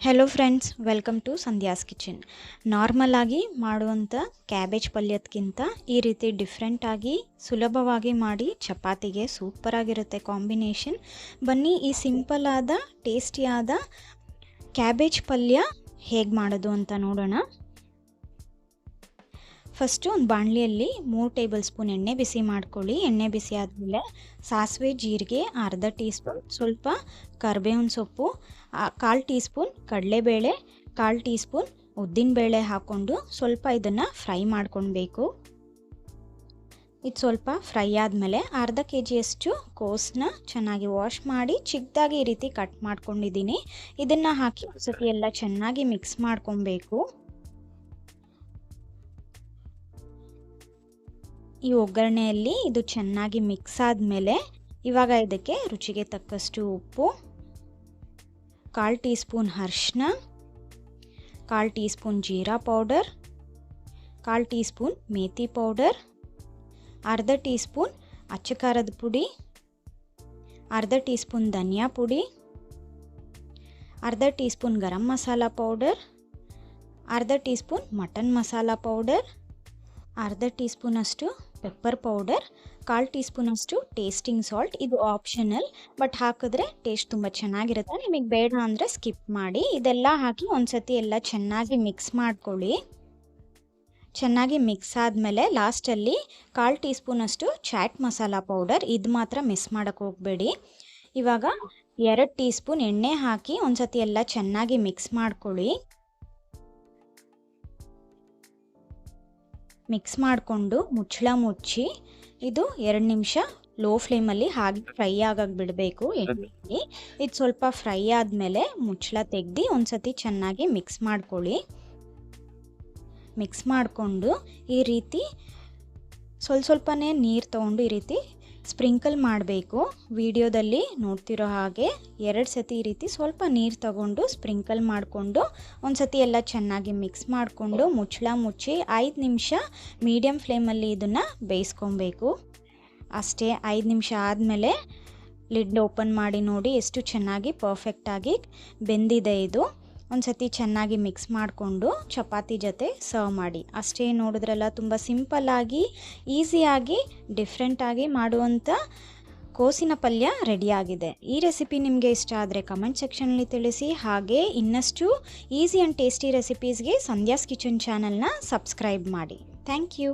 Hello friends welcome to Sandhya's kitchen normal ಆಗಿ ಮಾಡುವಂಥ cabbage ಪಲ್ಯದಕ್ಕಿಂತ ಈ ರೀತಿ ಡಿಫ್ರೆಂಟಾಗಿ ಸುಲಭವಾಗಿ ಮಾಡಿ, ಚಪಾತಿಗೆ ಸೂಪರಾಗಿರುತ್ತೆ ಕಾಂಬಿನೇಷನ್ ಬನ್ನಿ ಈ ಸಿಂಪಲ್ ಆದ ಟೇಸ್ಟಿಯಾದ ಕ್ಯಾಬೇಜ್ ಪಲ್ಯ ಹೇಗೆ ಮಾಡೋದು ಅಂತ ನೋಡೋಣ. ಫಸ್ಟು ಒಂದು ಬಾಣಲಿಯಲ್ಲಿ ಮೂರು ಟೇಬಲ್ ಸ್ಪೂನ್ ಎಣ್ಣೆ ಬಿಸಿ ಮಾಡ್ಕೊಳ್ಳಿ. ಎಣ್ಣೆ ಬಿಸಿ ಆದಮೇಲೆ ಸಾಸಿವೆ, ಜೀರಿಗೆ, ಅರ್ಧ ಟೀ ಸ್ಪೂನ್ ಸ್ವಲ್ಪ ಕರ್ಬೇವಿನ ಸೊಪ್ಪು ಕಾಲು ಟೀ ಸ್ಪೂನ್ ಕಡಲೆಬೇಳೆ, ಕಾಲು ಟೀ ಸ್ಪೂನ್ ಉದ್ದಿನಬೇಳೆ ಹಾಕ್ಕೊಂಡು ಸ್ವಲ್ಪ ಇದನ್ನು ಫ್ರೈ ಮಾಡ್ಕೊಳ್ಬೇಕು. ಇದು ಸ್ವಲ್ಪ ಫ್ರೈ ಆದಮೇಲೆ ಅರ್ಧ ಕೆ ಜಿಯಷ್ಟು ಕೋಸನ್ನ ಚೆನ್ನಾಗಿ ವಾಶ್ ಮಾಡಿ ಚಿಕ್ಕದಾಗಿ ಈ ರೀತಿ ಕಟ್ ಮಾಡ್ಕೊಂಡಿದ್ದೀನಿ. ಇದನ್ನು ಹಾಕಿ ಸತಿ ಎಲ್ಲ ಚೆನ್ನಾಗಿ ಮಿಕ್ಸ್ ಮಾಡ್ಕೊಬೇಕು ಈ ಒಗ್ಗರಣೆಯಲ್ಲಿ ಇದು ಚೆನ್ನಾಗಿ ಮಿಕ್ಸ್ ಆದಮೇಲೆ ಇವಾಗ ಇದಕ್ಕೆ ರುಚಿಗೆ ತಕ್ಕಷ್ಟು ಉಪ್ಪು, ಕಾಲು ಟೀ ಸ್ಪೂನ್ ಅರ್ಶಿನ ಕಾಲು ಟೀ ಸ್ಪೂನ್ ಜೀರಾ ಪೌಡರ್, ಕಾಲು ಟೀ ಸ್ಪೂನ್ ಮೇಥಿ ಪೌಡರ್, ಅರ್ಧ ಟೀ ಸ್ಪೂನ್ ಅಚ್ಚ ಖಾರದ ಪುಡಿ, ಅರ್ಧ ಟೀ ಸ್ಪೂನ್ ಧನಿಯಾ ಪುಡಿ, ಅರ್ಧ teaspoon garam masala powder, ಅರ್ಧ teaspoon mutton masala powder, ಅರ್ಧ ಟೀ ಸ್ಪೂನಷ್ಟು ಪೆಪ್ಪರ್ ಪೌಡರ್ ಕಾಲು ಟೀ ಸ್ಪೂನಷ್ಟು ಟೇಸ್ಟಿಂಗ್ ಸಾಲ್ಟ್ ಇದು ಆಪ್ಷನಲ್ ಬಟ್ ಹಾಕಿದ್ರೆ ಟೇಸ್ಟ್ ತುಂಬ ಚೆನ್ನಾಗಿರುತ್ತೆ. ನಿಮಗೆ ಬೇಡ ಅಂದರೆ ಸ್ಕಿಪ್ ಮಾಡಿ, ಇದೆಲ್ಲ ಹಾಕಿ ಒಂದ್ಸತಿ ಎಲ್ಲ ಚೆನ್ನಾಗಿ ಮಿಕ್ಸ್ ಮಾಡ್ಕೊಳ್ಳಿ. ಚೆನ್ನಾಗಿ ಮಿಕ್ಸ್ ಆದಮೇಲೆ ಲಾಸ್ಟಲ್ಲಿ ಕಾಲು ಟೀ ಸ್ಪೂನಷ್ಟು ಚಾಟ್ ಮಸಾಲ ಪೌಡರ್ ಇದು ಮಾತ್ರ ಮಿಸ್ ಮಾಡೋಕ್ಕೆ ಹೋಗಬೇಡಿ. ಇವಾಗ ಎರಡು ಟೀ ಸ್ಪೂನ್ ಎಣ್ಣೆ ಹಾಕಿ ಒಂದ್ಸತಿ ಎಲ್ಲ ಚೆನ್ನಾಗಿ ಮಿಕ್ಸ್ ಮಾಡ್ಕೊಳ್ಳಿ. ಮಿಕ್ಸ್ ಮಾಡಿಕೊಂಡು ಮುಚ್ಚಳ ಮುಚ್ಚಿ ಇದು ಎರಡು ನಿಮಿಷ ಲೋ ಫ್ಲೇಮಲ್ಲಿ ಹಾಗೆ ಫ್ರೈ ಆಗಕ್ಕೆ ಬಿಡಬೇಕು ಎಣ್ಣೆಯಲ್ಲಿ. ಇದು ಸ್ವಲ್ಪ ಫ್ರೈ ಆದಮೇಲೆ ಮುಚ್ಚಳ ತೆಗ್ದು ಒಂದ್ಸತಿ ಚೆನ್ನಾಗಿ ಮಿಕ್ಸ್ ಮಾಡ್ಕೊಳ್ಳಿ. ಮಿಕ್ಸ್ ಮಾಡಿಕೊಂಡು ಈ ರೀತಿ ಸ್ವಲ್ಪ ಸ್ವಲ್ಪನೇ ನೀರು ತೊಗೊಂಡು ಈ ರೀತಿ ಸ್ಪ್ರಿಂಕಲ್ ಮಾಡಬೇಕು. ವಿಡಿಯೋದಲ್ಲಿ ನೋಡ್ತಿರೋ ಹಾಗೆ ಎರಡು ಸತಿ ಈ ರೀತಿ ಸ್ವಲ್ಪ ನೀರು ತಗೊಂಡು ಸ್ಪ್ರಿಂಕಲ್ ಮಾಡಿಕೊಂಡು ಒಂದು ಸತಿ ಎಲ್ಲ ಚೆನ್ನಾಗಿ ಮಿಕ್ಸ್ ಮಾಡಿಕೊಂಡು ಮುಚ್ಚಳ ಮುಚ್ಚಿ ಐದು ನಿಮಿಷ ಮೀಡಿಯಮ್ ಫ್ಲೇಮಲ್ಲಿ ಇದನ್ನು ಬೇಯಿಸ್ಕೊಬೇಕು. ಅಷ್ಟೇ ಐದು ನಿಮಿಷ ಆದಮೇಲೆ ಲಿಡ್ ಓಪನ್ ಮಾಡಿ ನೋಡಿ ಎಷ್ಟು ಚೆನ್ನಾಗಿ ಪರ್ಫೆಕ್ಟಾಗಿ ಬೆಂದಿದೆ ಇದು. ಒಂದು ಸತಿ ಚೆನ್ನಾಗಿ ಮಿಕ್ಸ್ ಮಾಡಿಕೊಂಡು ಚಪಾತಿ ಜೊತೆ ಸರ್ವ್ ಮಾಡಿ. ಅಷ್ಟೇ ನೋಡಿದ್ರಲ್ಲ, ತುಂಬ ಸಿಂಪಲ್ಲಾಗಿ ಈಸಿಯಾಗಿ ಡಿಫ್ರೆಂಟಾಗಿ ಮಾಡುವಂಥ ಕೋಸಿನ ಪಲ್ಯ ರೆಡಿಯಾಗಿದೆ ಈ ರೆಸಿಪಿ ನಿಮಗೆ ಇಷ್ಟ ಆದರೆ ಕಮೆಂಟ್ ಸೆಕ್ಷನಲ್ಲಿ ತಿಳಿಸಿ. ಹಾಗೆ ಇನ್ನಷ್ಟು ಈಸಿ ಆ್ಯಂಡ್ ಟೇಸ್ಟಿ ರೆಸಿಪೀಸ್ಗೆ ಸಂಧ್ಯಾಸ್ ಕಿಚನ್ ಚಾನಲ್ನ ಸಬ್ಸ್ಕ್ರೈಬ್ ಮಾಡಿ. Thank you